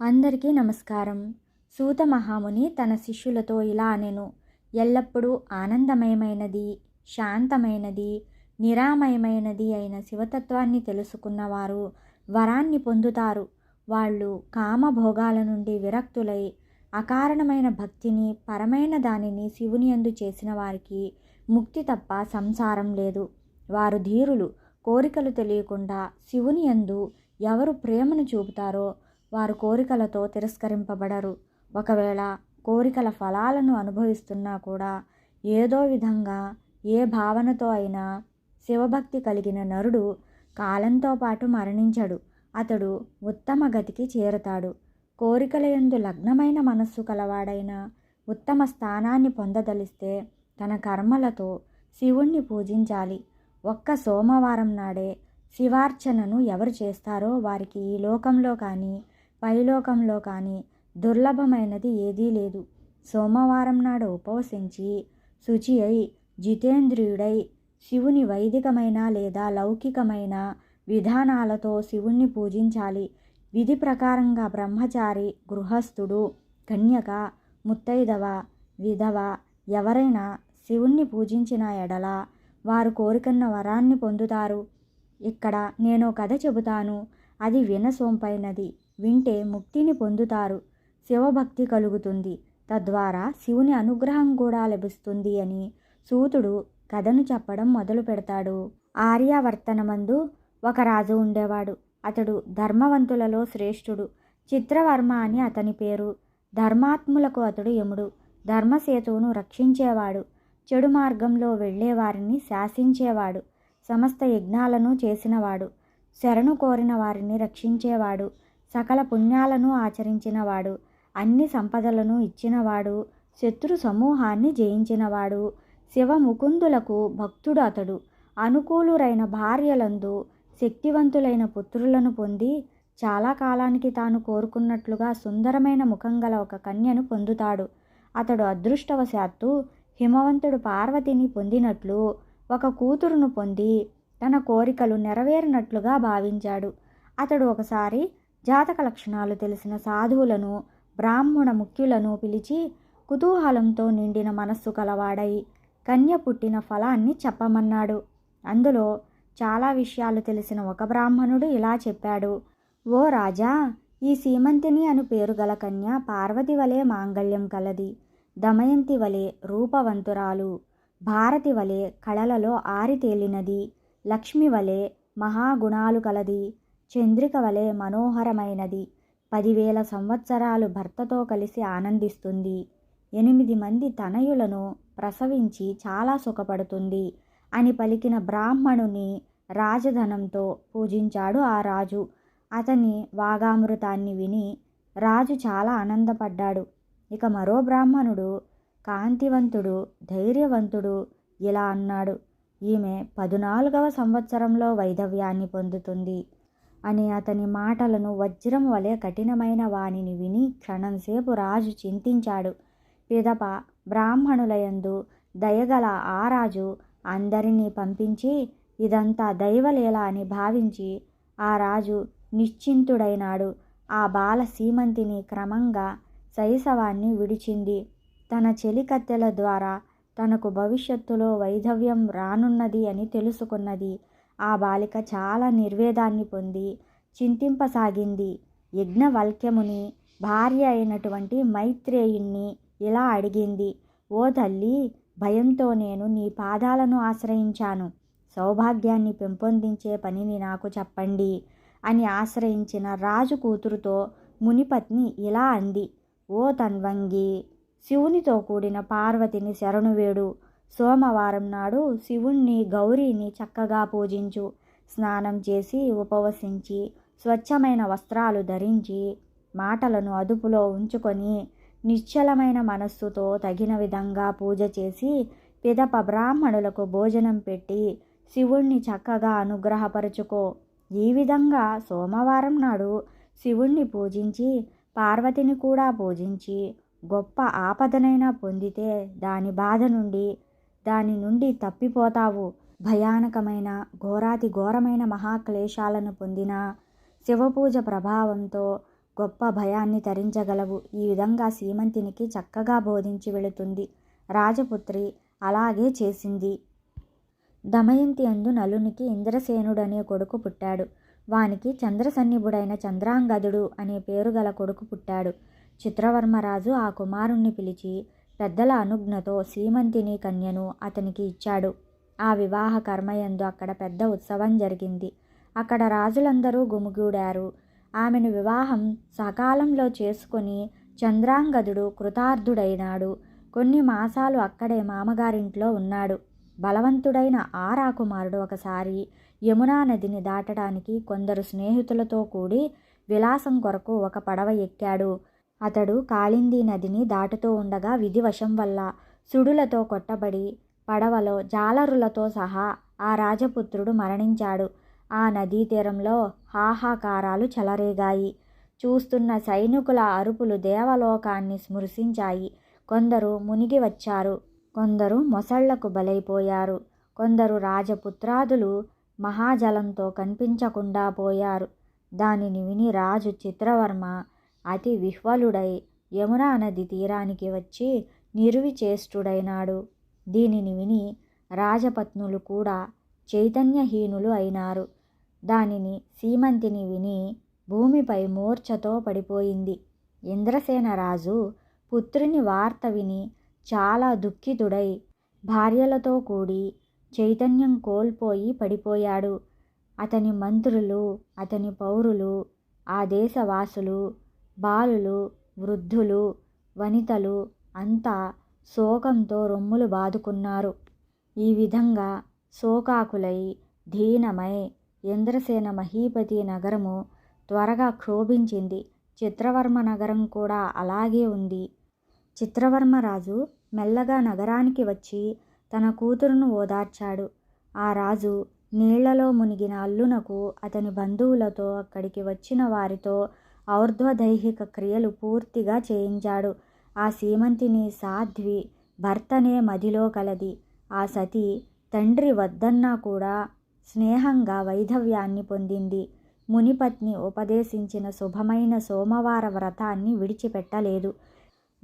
అందరికీ నమస్కారం. సూత మహాముని తన శిష్యులతో ఇలా అనెను ఎల్లప్పుడూ ఆనందమయమైనది శాంతమైనది నిరామయమైనది అయిన శివతత్వాన్ని తెలుసుకున్నవారు వరాన్ని పొందుతారు. వాళ్ళు కామభోగాల నుండి విరక్తులై అకారణమైన భక్తిని పరమైన దానిని శివుని యందు చేసిన వారికి ముక్తి తప్ప సంసారం లేదు. వారు ధీరులు కోరికలు తెలియకుండా శివుని యందు ఎవరు ప్రేమను చూపుతారో వారు కోరికలతో తిరస్కరింపబడరు. ఒకవేళ కోరికల ఫలాలను అనుభవిస్తున్నా కూడా ఏదో విధంగా ఏ భావనతో అయినా శివభక్తి కలిగిన నరుడు కాలంతో పాటు మరణించడు. అతడు ఉత్తమ గతికి చేరతాడు. కోరికల ఎందు లగ్నమైన మనస్సు కలవాడైన ఉత్తమ స్థానాన్ని పొందదలిస్తే తన కర్మలతో శివుణ్ణి పూజించాలి. ఒక్క సోమవారం నాడే శివార్చనను ఎవరు చేస్తారో వారికి ఈ లోకంలో కానీ పైలోకంలో కానీ దుర్లభమైనది ఏదీ లేదు. సోమవారం నాడు ఉపవసించి శుచి అయి జితేంద్రియుడై శివుని వైదికమైన లేదా లౌకికమైన విధానాలతో శివుణ్ణి పూజించాలి. విధి ప్రకారంగా బ్రహ్మచారి గృహస్థుడు కన్యక ముత్తైదవ విధవ ఎవరైనా శివుణ్ణి పూజించిన ఎడల వారు కోరికన్న వరాన్ని పొందుతారు. ఇక్కడ నేను కథ చెబుతాను. అది వినసొంపైనది. వింటే ముక్తిని పొందుతారు. శివభక్తి కలుగుతుంది. తద్వారా శివుని అనుగ్రహం కూడా లభిస్తుంది అని సూతుడు కథను చెప్పడం మొదలు పెడతాడు. ఆర్యావర్తనమందు ఒక రాజు ఉండేవాడు. అతడు ధర్మవంతులలో శ్రేష్ఠుడు. చిత్రవర్మ అని అతని పేరు. ధర్మాత్ములకు అతడు యముడు. ధర్మసేతువును రక్షించేవాడు. చెడు మార్గంలో వెళ్ళేవారిని శాసించేవాడు. సమస్త యజ్ఞాలను చేసినవాడు. శరణు కోరిన వారిని రక్షించేవాడు. సకల పుణ్యాలను ఆచరించినవాడు అన్ని సంపదలను ఇచ్చినవాడు శత్రు సమూహాన్ని జయించినవాడు శివముకుందులకు భక్తుడు అతడు. అనుకూలురైన భార్యలందు శక్తివంతులైన పుత్రులను పొంది చాలా కాలానికి తాను కోరుకున్నట్లుగా సుందరమైన ముఖం గల ఒక కన్యను పొందుతాడు. అతడు అదృష్టవశాత్తు హిమవంతుడు పార్వతిని పొందినట్లు ఒక కూతురును పొంది తన కోరికలు నెరవేరినట్లుగా భావించాడు. అతడు ఒకసారి జాతక లక్షణాలు తెలిసిన సాధువులను బ్రాహ్మణ ముఖ్యులను పిలిచి కుతూహలంతో నిండిన మనస్సు కలవాడై కన్య పుట్టిన ఫలాన్ని చెప్పమన్నాడు. అందులో చాలా విషయాలు తెలిసిన ఒక బ్రాహ్మణుడు ఇలా చెప్పాడు. ఓ రాజా ఈ సీమంతిని అను పేరు గల కన్య పార్వతి వలె మాంగళ్యం కలది. దమయంతి వలె రూపవంతురాలు. భారతి వలె కళలలో ఆరితేలినది. లక్ష్మి వలె మహాగుణాలు కలది. చంద్రిక వలె మనోహరమైనది. పదివేల సంవత్సరాలు భర్తతో కలిసి ఆనందిస్తుంది. ఎనిమిది మంది తనయులను ప్రసవించి చాలా సుఖపడుతుంది అని పలికిన బ్రాహ్మణుని రాజధనంతో పూజించాడు ఆ రాజు. అతని వాగామృతాన్ని విని రాజు చాలా ఆనందపడ్డాడు. ఇక మరో బ్రాహ్మణుడు కాంతివంతుడు ధైర్యవంతుడు ఇలా అన్నాడు. ఈమె పదునాలుగవ సంవత్సరంలో వైధవ్యాన్ని పొందుతుంది. అని అతని మాటలను వజ్రం వలె కఠినమైన వానిని విని క్షణంసేపు రాజు చింతించాడు. పిదప బ్రాహ్మణులయందు దయగల ఆ రాజు అందరినీ పంపించి ఇదంతా దైవలీల అని భావించి ఆ రాజు నిశ్చింతుడైనాడు. ఆ బాల సీమంతిని క్రమంగా శైశవాన్ని విడిచింది. తన చెలికత్తెల ద్వారా తనకు భవిష్యత్తులో వైధవ్యం రానున్నది అని తెలుసుకున్నది. ఆ బాలిక చాలా నిర్వేదాన్ని పొంది చింతింపసాగింది. యజ్ఞవల్క్యముని భార్య అయినటువంటి మైత్రేయుణ్ణి ఇలా అడిగింది ఓ తల్లి భయంతో నేను నీ పాదాలను ఆశ్రయించాను. సౌభాగ్యాన్ని పెంపొందించే పనిని నాకు చెప్పండి అని ఆశ్రయించిన రాజు కూతురుతో మునిపత్ని ఇలా అంది ఓ తన్వంగి శివునితో కూడిన పార్వతిని శరణువేడు. సోమవారం నాడు శివుణ్ణి గౌరీని చక్కగా పూజించు స్నానం చేసి ఉపవసించి స్వచ్ఛమైన వస్త్రాలు ధరించి మాటలను అదుపులో ఉంచుకొని నిశ్చలమైన మనస్సుతో తగిన విధంగా పూజ చేసి పిదప బ్రాహ్మణులకు భోజనం పెట్టి శివుణ్ణి చక్కగా అనుగ్రహపరుచుకో. ఈ విధంగా సోమవారం నాడు శివుణ్ణి పూజించి పార్వతిని కూడా పూజించి గొప్ప ఆపదనైనా పొందితే దాని బాధ నుండి దాని నుండి తప్పిపోతావు. భయానకమైన ఘోరాతి ఘోరమైన మహాక్లేశాలను పొందిన శివపూజ ప్రభావంతో గొప్ప భయాన్ని తరించగలవు. ఈ విధంగా సీమంతినికి చక్కగా బోధించి వెళుతుంది. రాజపుత్రి అలాగే చేసింది. దమయంతి అందు నలునికి ఇంద్రసేనుడనే కొడుకు పుట్టాడు. వానికి చంద్రసన్నిభుడైన చంద్రాంగదుడు అనే పేరు గల కొడుకు పుట్టాడు. చిత్రవర్మరాజు ఆ కుమారుణ్ణి పిలిచి పెద్దల అనుజ్ఞతో సీమంతిని కన్యను అతనికి ఇచ్చాడు. ఆ వివాహ కర్మయందు అక్కడ పెద్ద ఉత్సవం జరిగింది. అక్కడ రాజులందరూ గుమిగూడారు. ఆమెను వివాహం సకాలంలో చేసుకొని చంద్రాంగదుడు కృతార్థుడైనాడు. కొన్ని మాసాలు అక్కడే మామగారింట్లో ఉన్నాడు. బలవంతుడైన ఆ రాకుమారుడు ఒకసారి యమునా నదిని దాటడానికి కొందరు స్నేహితులతో కూడి విలాసం కొరకు ఒక పడవ ఎక్కాడు. అతడు కాళింది నదిని దాటుతూ ఉండగా విధివశం వల్ల సుడులతో కొట్టబడి పడవలో జాలరులతో సహా ఆ రాజపుత్రుడు మరణించాడు. ఆ నదీ తీరంలో హాహాకారాలు చెలరేగాయి. చూస్తున్న సైనికుల అరుపులు దేవలోకాన్ని స్మృశించాయి. కొందరు మునిగి వచ్చారు. కొందరు మొసళ్ళకు బలైపోయారు. కొందరు రాజపుత్రాదులు మహాజలంతో కనిపించకుండా పోయారు. దానిని విని రాజు చిత్రవర్మ అతి విహ్వలుడై యమునా నది తీరానికి వచ్చి నిర్విచేష్టుడైనాడు. దీనిని విని రాజపత్నులు కూడా చైతన్యహీనులు అయినారు. దానిని సీమంతిని విని భూమిపై మూర్ఛతో పడిపోయింది. ఇంద్రసేన రాజు పుత్రుని వార్త విని చాలా దుఃఖితుడై భార్యలతో కూడి చైతన్యం కోల్పోయి పడిపోయాడు. అతని మంత్రులు అతని పౌరులు ఆ దేశవాసులు బాలులు వృద్ధులు వనితలు అంతా శోకంతో రొమ్ములు బాదుకున్నారు. ఈ విధంగా శోకాకులై దీనమై ఇంద్రసేన మహీపతి నగరము త్వరగా క్షోభించింది. చిత్రవర్మ నగరం కూడా అలాగే ఉంది. చిత్రవర్మరాజు మెల్లగా నగరానికి వచ్చి తన కూతురును ఓదార్చాడు. ఆ రాజు నీళ్ళలో మునిగిన అల్లునకు అతని బంధువులతో అక్కడికి వచ్చిన వారితో ఔర్ధ్వదైహిక క్రియలు పూర్తిగా చేయించాడు. ఆ సీమంతిని సాధ్వి భర్తనే మదిలో కలది. ఆ సతి తండ్రి వద్దన్నా కూడా స్నేహంగా వైధవ్యాన్ని పొందింది. మునిపత్ని ఉపదేశించిన శుభమైన సోమవార వ్రతాన్ని విడిచిపెట్టలేదు.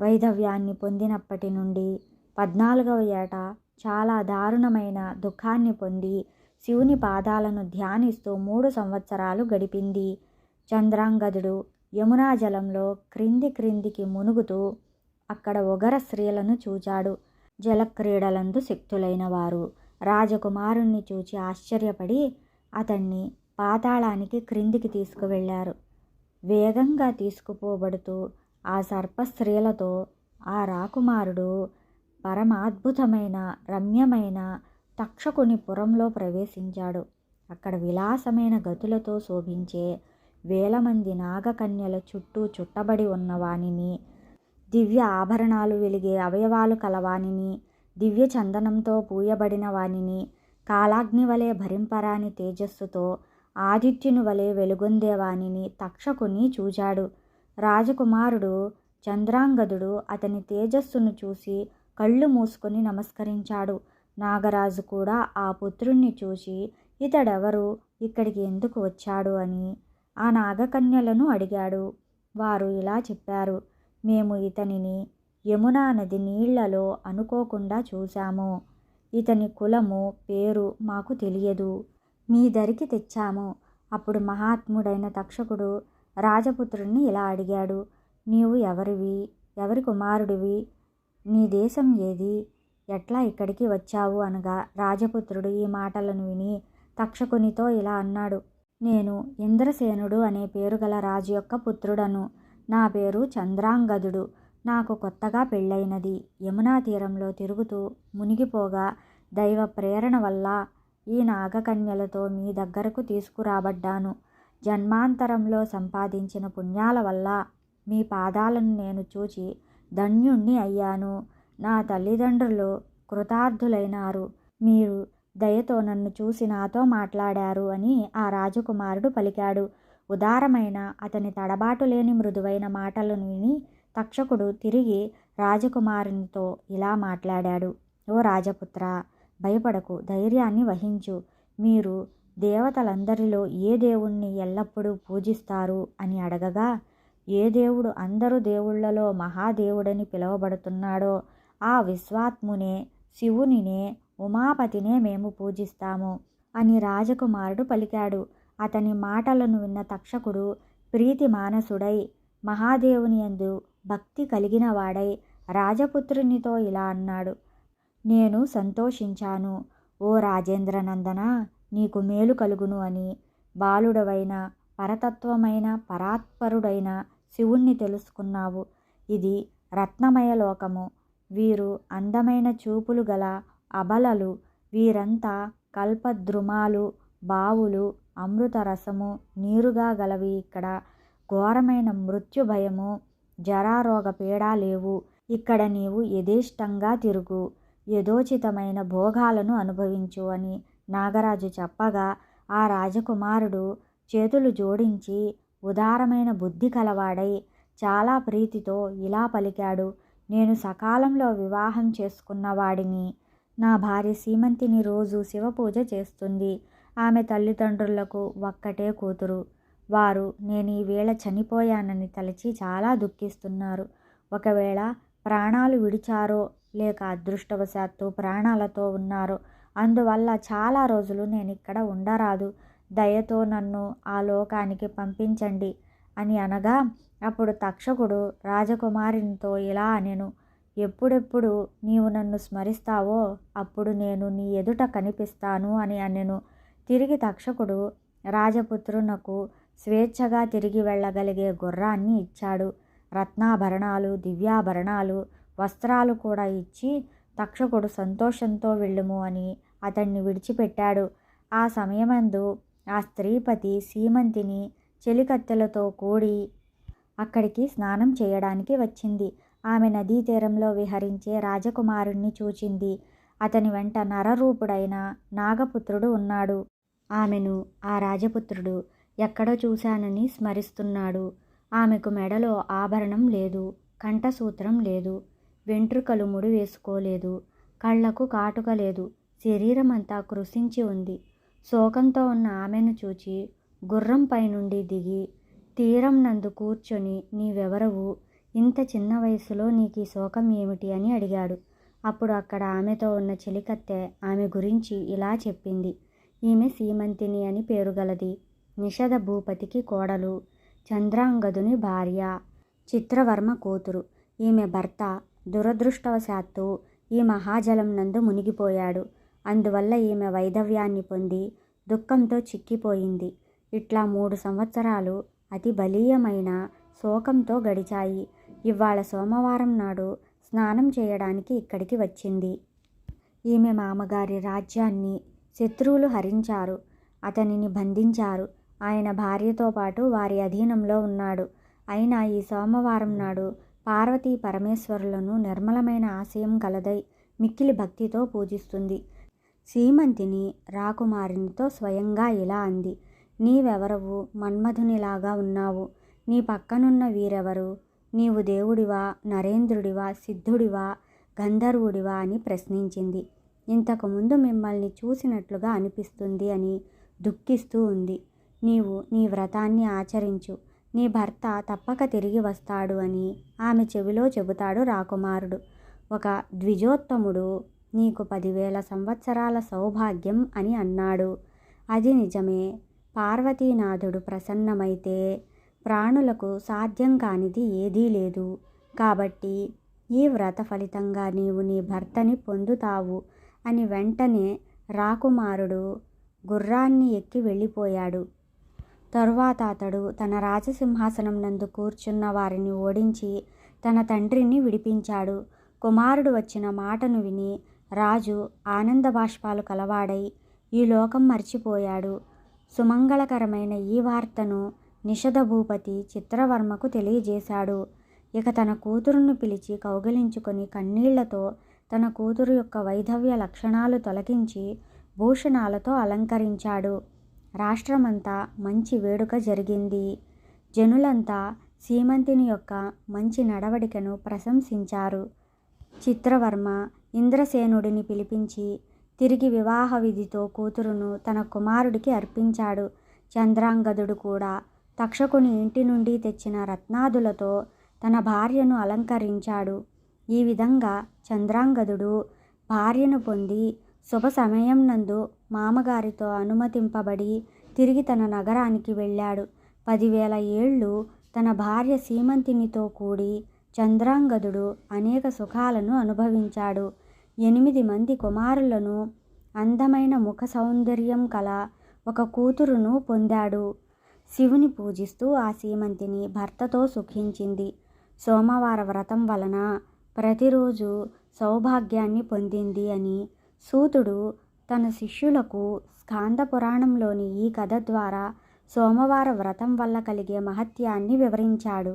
వైధవ్యాన్ని పొందినప్పటి నుండి పద్నాలుగవ ఏట చాలా దారుణమైన దుఃఖాన్ని పొంది శివుని పాదాలను ధ్యానిస్తూ మూడు సంవత్సరాలు గడిపింది. చంద్రాంగదుడు యమునా జలంలో క్రింది క్రిందికి మునుగుతూ అక్కడ ఒగర స్త్రీలను చూచాడు. జలక్రీడలందు శక్తులైన వారు రాజకుమారుణ్ణి చూచి ఆశ్చర్యపడి అతన్ని పాతాళానికి క్రిందికి తీసుకువెళ్ళారు. వేగంగా తీసుకుపోబడుతూ ఆ సర్ప స్త్రీలతో ఆ రాకుమారుడు పరమాద్భుతమైన రమ్యమైన తక్షకుని పురంలో ప్రవేశించాడు. అక్కడ విలాసమైన గతులతో శోభించే వేల మంది నాగకన్యల చుట్టూ చుట్టబడి ఉన్నవానిని దివ్య ఆభరణాలు వెలిగే అవయవాలు కలవానిని దివ్య చందనంతో పూయబడిన వానిని కాలాగ్ని వలె భరింపరాని తేజస్సుతో ఆదిత్యుని వలె వెలుగొందేవానిని తక్షకుని చూచాడు. రాజకుమారుడు చంద్రాంగదుడు అతని తేజస్సును చూసి కళ్ళు మూసుకొని నమస్కరించాడు. నాగరాజు కూడా ఆ పుత్రుణ్ణి చూసి ఇతడెవరు? ఇక్కడికి ఎందుకు వచ్చాడు? అని ఆ నాగకన్యలను అడిగాడు. వారు ఇలా చెప్పారు. మేము ఇతనిని యమునా నది నీళ్ళలో అనుకోకుండా చూశాము. ఇతని కులము పేరు మాకు తెలియదు. మీ దరికి తెచ్చాము. అప్పుడు మహాత్ముడైన తక్షకుడు రాజపుత్రుణ్ణి ఇలా అడిగాడు. నీవు ఎవరివి? ఎవరి కుమారుడివి? నీ దేశం ఏది? ఎట్లా ఇక్కడికి వచ్చావు అనగా రాజపుత్రుడు ఈ మాటలను విని తక్షకునితో ఇలా అన్నాడు. నేను ఇంద్రసేనుడు అనే పేరు గల రాజు యొక్క పుత్రుడను. నా పేరు చంద్రాంగదుడు. నాకు కొత్తగా పెళ్ళైనది. యమునా తీరంలో తిరుగుతూ మునిగిపోగా దైవ ప్రేరణ వల్ల ఈ నాగకన్యలతో మీ దగ్గరకు తీసుకురాబడ్డాను. జన్మాంతరంలో సంపాదించిన పుణ్యాల వల్ల మీ పాదాలను నేను చూచి ధన్యుణ్ణి అయ్యాను. నా తల్లిదండ్రులు కృతార్థులైనారు. మీరు దయతో నన్ను చూసి నాతో మాట్లాడారు అని ఆ రాజకుమారుడు పలికాడు. ఉదారమైన అతని తడబాటు లేని మృదువైన మాటలను విని తక్షకుడు తిరిగి రాజకుమారునితో ఇలా మాట్లాడాడు. ఓ రాజపుత్ర భయపడకు ధైర్యాన్ని వహించు. మీరు దేవతలందరిలో ఏ దేవుణ్ణి ఎల్లప్పుడూ పూజిస్తారు? అని అడగగా ఏ దేవుడు అందరు దేవుళ్ళలో మహాదేవుడని పిలువబడుతున్నాడో ఆ విశ్వాత్మునే శివునినే ఉమాపతినే మేము పూజిస్తాము అని రాజకుమారుడు పలికాడు. అతని మాటలను విన్న తక్షకుడు ప్రీతి మానసుడై మహాదేవుని యందు భక్తి కలిగిన వాడై రాజపుత్రునితో ఇలా అన్నాడు. నేను సంతోషించాను. ఓ రాజేంద్రనందన నీకు మేలు కలుగును అని బాలుడవైన పరతత్వమైన పరాత్పరుడైన శివుణ్ణి తెలుసుకున్నావు. ఇది రత్నమయ లోకము. వీరు అందమైన చూపులు గల అబలలు వీరంతా కల్పద్రుమాలు బావులు అమృత రసము నీరుగా గలవి ఇక్కడ. ఘోరమైన మృత్యు భయము జరారోగ పీడా లేవు. ఇక్కడ నీవు యథేష్టంగా తిరుగు. యథోచితమైన భోగాలను అనుభవించు అని నాగరాజు చెప్పగా ఆ రాజకుమారుడు చేతులు జోడించి ఉదారమైన బుద్ధి కలవాడై చాలా ప్రీతితో ఇలా పలికాడు నేను సకాలంలో వివాహం చేసుకున్నవాడిని నా భార్య సీమంతిని రోజు శివపూజ చేస్తుంది. ఆమె తల్లిదండ్రులకు ఒక్కటే కూతురు. వారు నేను ఈ వేళ చనిపోయానని తలచి చాలా దుఃఖిస్తున్నారు. ఒకవేళ ప్రాణాలు విడిచారో లేక అదృష్టవశాత్తు ప్రాణాలతో ఉన్నారో అందువల్ల చాలా రోజులు నేను ఇక్కడ ఉండరాదు. దయతో నన్ను ఆ లోకానికి పంపించండి అని అనగా అప్పుడు తక్షకుడు రాజకుమారునితో ఇలా అనెను. ఎప్పుడెప్పుడు నీవు నన్ను స్మరిస్తావో అప్పుడు నేను నీ ఎదుట కనిపిస్తాను అని అనెను. తిరిగి తక్షకుడు రాజపుత్రునకు స్వేచ్ఛగా తిరిగి వెళ్ళగలిగే గుర్రాన్ని ఇచ్చాడు. రత్నాభరణాలు దివ్యాభరణాలు వస్త్రాలు కూడా ఇచ్చి తక్షకుడు సంతోషంతో వెళ్ళుము అని అతన్ని విడిచిపెట్టాడు. ఆ సమయమందు ఆ స్త్రీపతి సీమంతిని చెలికత్తెలతో కూడి అక్కడికి స్నానం చేయడానికి వచ్చింది. ఆమె నదీ తీరంలో విహరించే రాజకుమారుణ్ణి చూచింది. అతని వెంట నరరూపుడైన నాగపుత్రుడు ఉన్నాడు. ఆమెను ఆ రాజపుత్రుడు ఎక్కడో చూశానని స్మరిస్తున్నాడు. ఆమెకు మెడలో ఆభరణం లేదు కంఠసూత్రం లేదు వెంట్రుకలు ముడి వేసుకోలేదు కళ్ళకు కాటుక లేదు శరీరం అంతా కృషించి ఉంది. శోకంతో ఉన్న ఆమెను చూచి గుర్రంపై నుండి దిగి తీరం నందు కూర్చొని నీవెవరవు? ఇంత చిన్న వయసులో నీకు ఈ శోకం ఏమిటి అని అడిగాడు. అప్పుడు అక్కడ ఆమెతో ఉన్న చెలికత్తె ఆమె గురించి ఇలా చెప్పింది. ఈమె సీమంతిని అని పేరుగలది. నిషధ భూపతికి కోడలు చంద్రాంగదుని భార్య చిత్రవర్మ కూతురు. ఈమె భర్త దురదృష్టవశాత్తు ఈ మహాజలం నందు మునిగిపోయాడు. అందువల్ల ఈమె వైధవ్యాన్ని పొంది దుఃఖంతో చిక్కిపోయింది. ఇట్లా మూడు సంవత్సరాలు అతి బలీయమైన శోకంతో గడిచాయి. ఇవాళ సోమవారం నాడు స్నానం చేయడానికి ఇక్కడికి వచ్చింది. ఈమె మామగారి రాజ్యాన్ని శత్రువులు హరించారు. అతనిని బంధించారు. ఆయన భార్యతో పాటు వారి అధీనంలో ఉన్నాడు. అయినా ఈ సోమవారం నాడు పార్వతీ పరమేశ్వరులను నిర్మలమైన ఆశయం కలదై మిక్కిలి భక్తితో పూజిస్తుంది. సీమంతిని రాకుమారినితో స్వయంగా ఇలా అంది. నీవెవరవు? మన్మధునిలాగా ఉన్నావు. నీ పక్కనున్న వీరెవరు? నీవు దేవుడివా నరేంద్రుడివా సిద్ధుడివా గంధర్వుడివా అని ప్రశ్నించింది. ఇంతకుముందు మిమ్మల్ని చూసినట్లుగా అనిపిస్తుంది అని దుఃఖిస్తూ ఉంది. నీవు నీ వ్రతాన్ని ఆచరించు. నీ భర్త తప్పక తిరిగి వస్తాడు అని ఆమె చెవిలో చెబుతాడు రాకుమారుడు. ఒక ద్విజోత్తముడు నీకు పదివేల సంవత్సరాల సౌభాగ్యం అని అన్నాడు. అది నిజమే. పార్వతీనాథుడు ప్రసన్నమైతే ప్రాణులకు సాధ్యం కానిది ఏదీ లేదు. కాబట్టి ఈ వ్రత ఫలితంగా నీవు నీ భర్తని పొందుతావు అని వెంటనే రాకుమారుడు గుర్రాన్ని ఎక్కి వెళ్ళిపోయాడు. తరువాత అతడు తన రాజసింహాసనం నందు కూర్చున్న వారిని ఓడించి తన తండ్రిని విడిపించాడు. కుమారుడు వచ్చిన మాటను విని రాజు ఆనంద బాష్పాలు కలవాడై ఈ లోకం మర్చిపోయాడు. సుమంగళకరమైన ఈ వార్తను నిషధ భూపతి చిత్రవర్మకు తెలియజేశాడు. ఇక తన కూతురును పిలిచి కౌగిలించుకొని కన్నీళ్ళతో తన కూతురు యొక్క వైధవ్య లక్షణాలు తొలగించి భూషణాలతో అలంకరించాడు. రాష్ట్రమంతా మంచి వేడుక జరిగింది. జనులంతా సీమంతిని యొక్క మంచి నడవడికను ప్రశంసించారు. చిత్రవర్మ ఇంద్రసేనుడిని పిలిపించి తిరిగి వివాహ విధితో కూతురును తన కుమారుడికి అర్పించాడు. చంద్రాంగదుడు కూడా తక్షకుని ఇంటి నుండి తెచ్చిన రత్నాదులతో తన భార్యను అలంకరించాడు. ఈ విధంగా చంద్రాంగదుడు భార్యను పొంది శుభ సమయం నందు మామగారితో అనుమతింపబడి తిరిగి తన నగరానికి వెళ్ళాడు. పదివేల ఏళ్ళు తన భార్య సీమంతినితో కూడి చంద్రాంగదుడు అనేక సుఖాలను అనుభవించాడు. ఎనిమిది మంది కుమారులను అందమైన ముఖ సౌందర్యం కల ఒక కూతురును పొందాడు. శివుని పూజిస్తూ ఆ సీమంతిని భర్తతో సుఖించింది. సోమవార వ్రతం వలన ప్రతిరోజు సౌభాగ్యాన్ని పొందింది అని సూతుడు తన శిష్యులకు స్కాంద పురాణంలోని ఈ కథ ద్వారా సోమవార వ్రతం వల్ల కలిగే మహత్యాన్ని వివరించాడు.